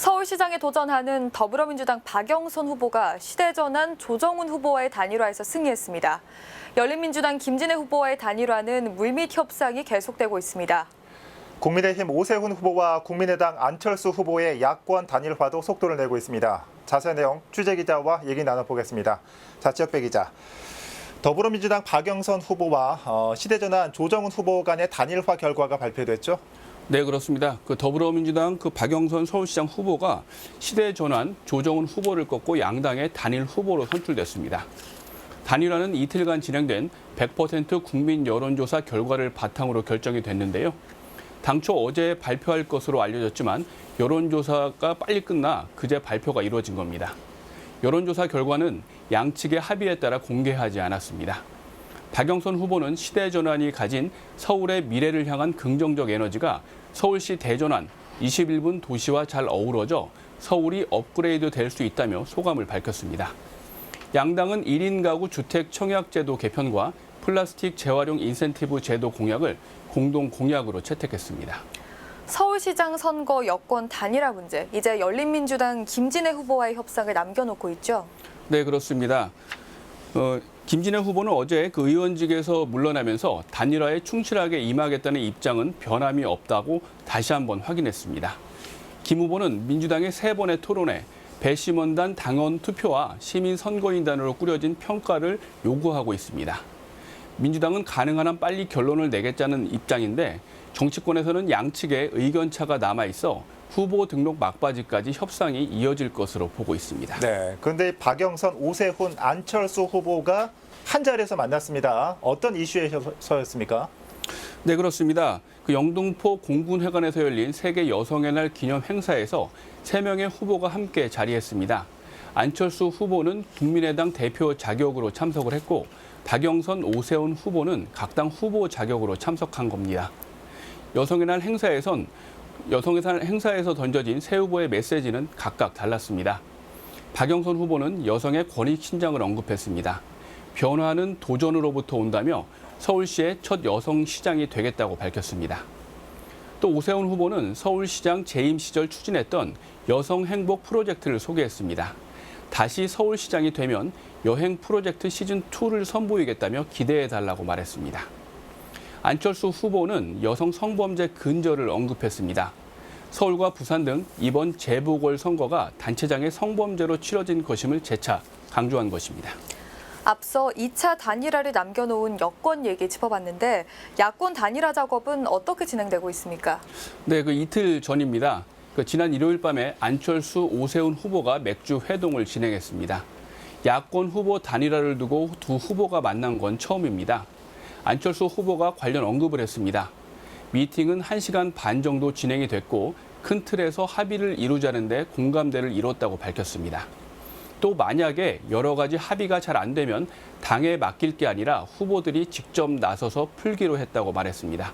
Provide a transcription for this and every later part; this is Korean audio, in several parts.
서울시장에 도전하는 더불어민주당 박영선 후보가 시대전환 조정훈 후보와의 단일화에서 승리했습니다. 열린민주당 김진애 후보와의 단일화는 물밑 협상이 계속되고 있습니다. 국민의힘 오세훈 후보와 국민의당 안철수 후보의 야권 단일화도 속도를 내고 있습니다. 자세한 내용 취재 기자와 얘기 나눠보겠습니다. 자, 지역배 기자. 더불어민주당 박영선 후보와 어, 시대전환 조정훈 후보 간의 단일화 결과가 발표됐죠. 네, 그렇습니다. 그 더불어민주당 그 박영선 서울시장 후보가 시대 전환 조정훈 후보를 꺾고 양당의 단일 후보로 선출됐습니다. 단일화는 이틀간 진행된 100% 국민 여론조사 결과를 바탕으로 결정이 됐는데요. 당초 어제 발표할 것으로 알려졌지만 여론조사가 빨리 끝나 그제 발표가 이루어진 겁니다. 여론조사 결과는 양측의 합의에 따라 공개하지 않았습니다. 박영선 후보는 시대 전환이 가진 서울의 미래를 향한 긍정적 에너지가 서울시 대전환 21분 도시와 잘 어우러져 서울이 업그레이드 될 수 있다며 소감을 밝혔습니다. 양당은 1인 가구 주택 청약제도 개편과 플라스틱 재활용 인센티브 제도 공약을 공동 공약으로 채택했습니다. 서울시장 선거 여권 단일화 문제, 이제 열린민주당 김진애 후보와의 협상을 남겨놓고 있죠. 네, 그렇습니다. 어, 김진애 후보는 어제 그 의원직에서 물러나면서 단일화에 충실하게 임하겠다는 입장은 변함이 없다고 다시 한번 확인했습니다. 김 후보는 민주당의 세 번의 토론회, 배심원단 당원 투표와 시민 선거인단으로 꾸려진 평가를 요구하고 있습니다. 민주당은 가능한 한 빨리 결론을 내겠다는 입장인데 정치권에서는 양측의 의견 차가 남아 있어 후보 등록 막바지까지 협상이 이어질 것으로 보고 있습니다. 네. 그런데 박영선, 오세훈, 안철수 후보가 한 자리에서 만났습니다. 어떤 이슈에서였습니까? 네, 그렇습니다. 그 영등포 공군회관에서 열린 세계 여성의 날 기념 행사에서 세 명의 후보가 함께 자리했습니다. 안철수 후보는 국민의당 대표 자격으로 참석을 했고 박영선, 오세훈 후보는 각 당 후보 자격으로 참석한 겁니다. 여성의 날 행사에선 여성의 날 행사에서 던져진 세 후보의 메시지는 각각 달랐습니다. 박영선 후보는 여성의 권익 신장을 언급했습니다. 변화는 도전으로부터 온다며 서울시의 첫 여성 시장이 되겠다고 밝혔습니다. 또 오세훈 후보는 서울시장 재임 시절 추진했던 여성 행복 프로젝트를 소개했습니다. 다시 서울시장이 되면 여행 프로젝트 시즌 2를 선보이겠다며 기대해 달라고 말했습니다. 안철수 후보는 여성 성범죄 근절을 언급했습니다. 서울과 부산 등 이번 재보궐 선거가 단체장의 성범죄로 치러진 것임을 재차 강조한 것입니다. 앞서 2차 단일화를 남겨놓은 여권 얘기 짚어봤는데 야권 단일화 작업은 어떻게 진행되고 있습니까? 네, 그 이틀 전입니다. 그 지난 일요일 밤에 안철수, 오세훈 후보가 맥주 회동을 진행했습니다. 야권 후보 단일화를 두고 두 후보가 만난 건 처음입니다. 안철수 후보가 관련 언급을 했습니다. 미팅은 1시간 반 정도 진행이 됐고 큰 틀에서 합의를 이루자는데 공감대를 이뤘다고 밝혔습니다. 또 만약에 여러 가지 합의가 잘 안 되면 당에 맡길 게 아니라 후보들이 직접 나서서 풀기로 했다고 말했습니다.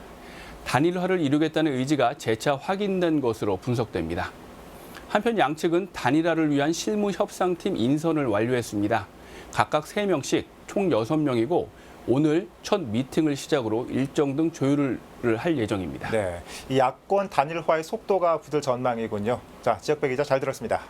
단일화를 이루겠다는 의지가 재차 확인된 것으로 분석됩니다. 한편 양측은 단일화를 위한 실무 협상팀 인선을 완료했습니다. 각각 3명씩 총 6명이고 오늘 첫 미팅을 시작으로 일정 등 조율을 할 예정입니다. 네. 이 야권 단일화의 속도가 붙을 전망이군요. 자, 지역배 기자 잘 들었습니다.